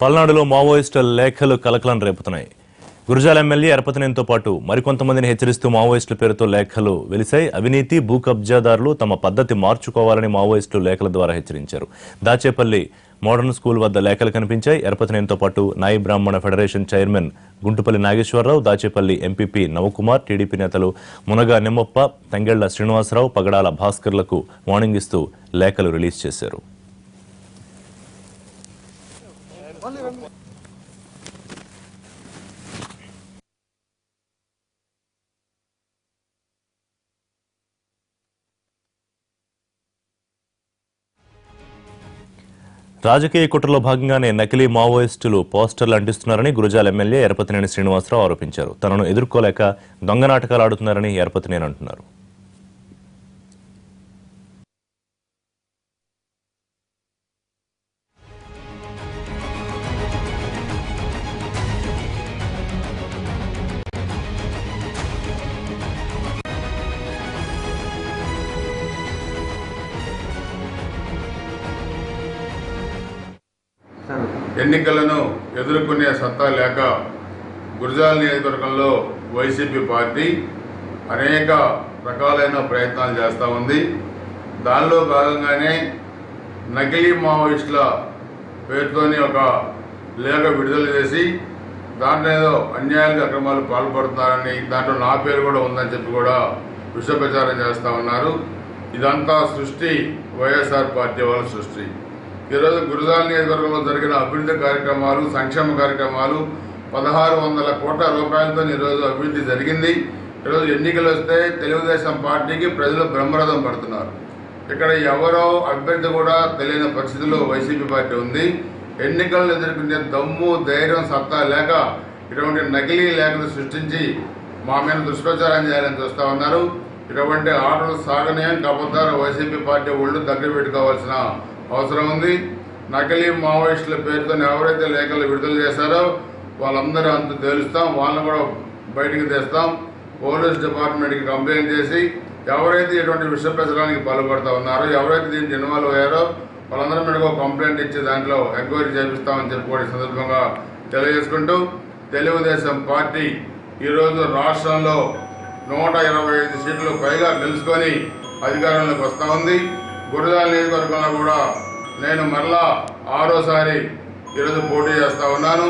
పల్నాడులో మావోయిస్టుల లేఖలు కలకలం రేపుతున్నాయి. గురజాల ఎమ్మెల్యే ఎరపతినేనితో పాటు మరికొంతమందిని హెచ్చరిస్తూ మావోయిస్టుల పేరుతో లేఖలు వెలిశాయి. అవినీతి భూ కబ్జాదారులు తమ పద్ధతి మార్చుకోవాలని మావోయిస్టులు లేఖల ద్వారా హెచ్చరించారు. దాచేపల్లి మోడర్న్ స్కూల్ వద్ద లేఖలు కనిపించాయి. ఎరపతినేనితో పాటు నాయి బ్రాహ్మణ federation chairman Guntupalli Nageswararao Dachepalli MPP Navakumar TDP నేతలు మునగా నిమ్మప్ప తంగెళ్ళ శ్రీనివాసరావు పగడాల భాస్కర్లకు వార్నింగ్ ఇస్తూ లేఖలు రిలీజ్ చేశారు. రాజకీయ కుట్రలో భాగంగానే నకిలీ మావోయిస్టులు పోస్టర్లు అంటిస్తున్నారని గురజాల ఎమ్మెల్యే ఎరపతినేని శ్రీనివాసరావు ఆరోపించారు. తనను ఎదుర్కోలేక దొంగ నాటకాలు ఆడుతున్నారని ఎరపతినేని అంటున్నారు. ఎన్నికలను ఎదుర్కొనే సత్తా లేక గురజాల నియోజకవర్గంలో వైసీపీ పార్టీ అనేక రకాలైన ప్రయత్నాలు చేస్తూ ఉంది. దానిలో భాగంగానే నకిలీ మావోయిస్టుల పేరుతోని ఒక లేఖ విడుదల చేసి దాంట్లో ఏదో అన్యాయాలకు అక్రమాలు పాల్పడుతున్నారని దాంట్లో నా పేరు కూడా ఉందని చెప్పి కూడా విష ప్రచారం చేస్తూ ఉన్నారు. ఇదంతా సృష్టి వైఎస్ఆర్ పార్టీ వాళ్ళ సృష్టి. ఈరోజు గురుదాల్ నియోజకవర్గంలో జరిగిన అభివృద్ధి కార్యక్రమాలు సంక్షేమ కార్యక్రమాలు పదహారు వందల కోట్ల రూపాయలతో ఈరోజు అభివృద్ధి జరిగింది. ఈరోజు ఎన్నికలు వస్తే తెలుగుదేశం పార్టీకి ప్రజలు బ్రహ్మరథం పడుతున్నారు. ఇక్కడ ఎవరో అభ్యర్థి కూడా తెలియని పరిస్థితిలో వైసీపీ పార్టీ ఉంది. ఎన్నికలను ఎదుర్కొనే దమ్ము ధైర్యం సత్తా లేక ఇటువంటి నకిలీ లేఖలు సృష్టించి మా మీద దుష్ప్రచారం చేయాలని చూస్తూ ఉన్నారు. ఇటువంటి ఆటలు సాగనీయం కాకపోతారు వైసీపీ పార్టీ ఒళ్ళు దగ్గర పెట్టుకోవాల్సిన అవసరం ఉంది. నకిలీ మావోయిస్టుల పేరుతో ఎవరైతే లేఖలు విడుదల చేశారో వాళ్ళందరూ అంత తేలుస్తాం. వాళ్ళని కూడా బయటికి తెస్తాం. పోలీస్ డిపార్ట్మెంట్కి కంప్లైంట్ చేసి ఎవరైతే ఇటువంటి విష ప్రచారానికి పాల్పడుతూ ఉన్నారో ఎవరైతే దీనికి ఇన్వాల్వ్ అయ్యారో వాళ్ళందరూ మీద ఒక కంప్లైంట్ ఇచ్చి దాంట్లో ఎంక్వైరీ చేపిస్తామని చెప్పి కూడా సందర్భంగా తెలియజేసుకుంటూ తెలుగుదేశం పార్టీ ఈరోజు రాష్ట్రంలో నూట ఇరవై ఐదు సీట్లు పైగా గెలుచుకొని అధికారంలోకి వస్తూ ఉంది. గురజాల నియోజకవర్గంలో కూడా నేను మరలా ఆరోసారి ఈరోజు పోటీ చేస్తూ ఉన్నాను.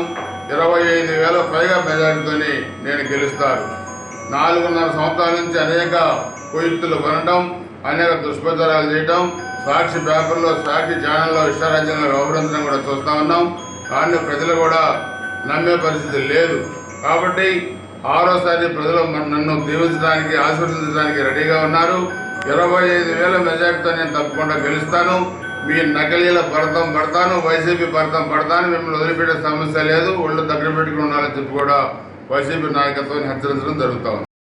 ఇరవై ఐదు వేల పైగా మెజారిటీతోని నేను గెలుస్తాను నాలుగున్నర సంవత్సరాల నుంచి అనేక కుయుక్తులు కొనడం అనేక దుష్ప్రచారాలు చేయటం సాక్షి పేపర్లో సాక్షి ఛానల్లో ఇష్టారాజ్యంగా వ్యవహరించడం కూడా చూస్తూ ఉన్నాం. కానీ ప్రజలు కూడా నమ్మే పరిస్థితి లేదు. కాబట్టి ఆరోసారి ప్రజలు నన్ను దీవించడానికి ఆశీర్వదించడానికి రెడీగా ఉన్నారు. ఇరవై ఐదు వేల మెజార్టీతో నేను తప్పకుండా గెలుస్తాను. మీ నకలీల భరతం పడతాను వైసీపీ భరతం పడతాను మిమ్మల్ని వదిలిపెట్టే సమస్య లేదు. ఒళ్ళు దగ్గర పెట్టుకుని ఉండాలని చెప్పి కూడా వైసీపీ నాయకత్వాన్ని హెచ్చరించడం జరుగుతూ